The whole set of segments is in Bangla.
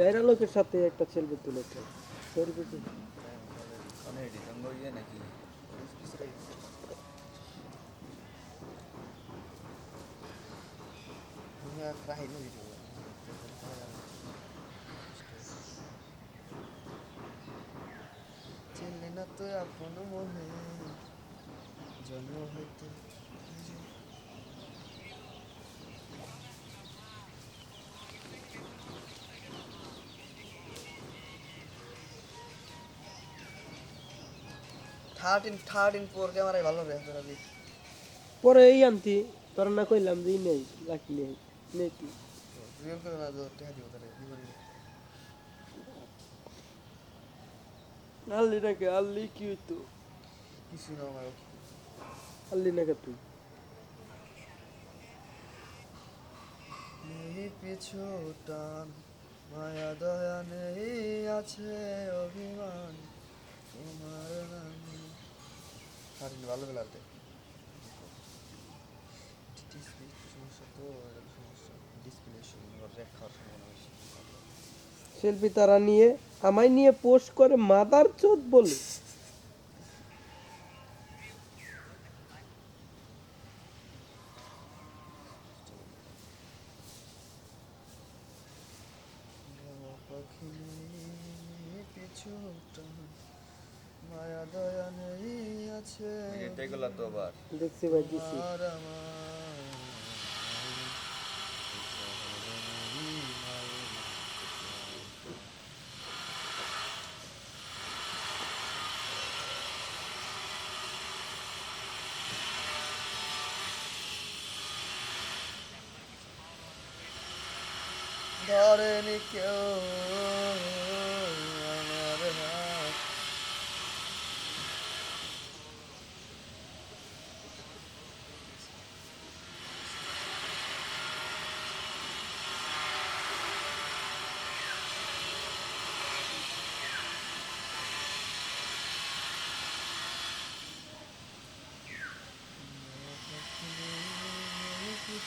চাইরা লোকের সাথে একটা সেলফি তুলেছে। না তো আপন মনে জন্ম হইতে থার্টিন থার্টিন ফোর ক্যামেরায় ভালো রে রবি পরে এই আনতি তোর না কইলাম যে নেই রাখি নেই নেই তুই রিয়েল করে না তো টেহা দিব তারে কি করি? আল্লি নাকি আল্লি কি হইতো? কিছু না আমার আল্লি নাকি তুই। নেই পিছু টান মায়া দয়া নেই আছে অভিমান তোমার নামে থার্টিন ভালো বেলাতে সমস্যা তো সমস্যা ডিসপ্লে রেক খাওয়ার সম্ভাবনা বেশি সেলফি তারা নিয়ে আমায় নিয়ে পোস্ট করে মাদার চোদ বলে। টান মায়া দয়া নেই আছে। এটাই গুলো তো আবার। দেখছি ভাই দিছি। ধরেনি কেউ।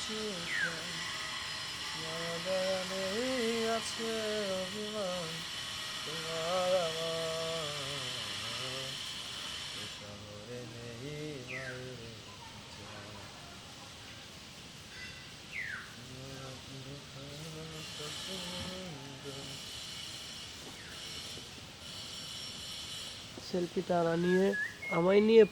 কিছু আছে অভিমান তোমার আমার নেই সেলফি তারা নিয়ে আমায় নিয়ে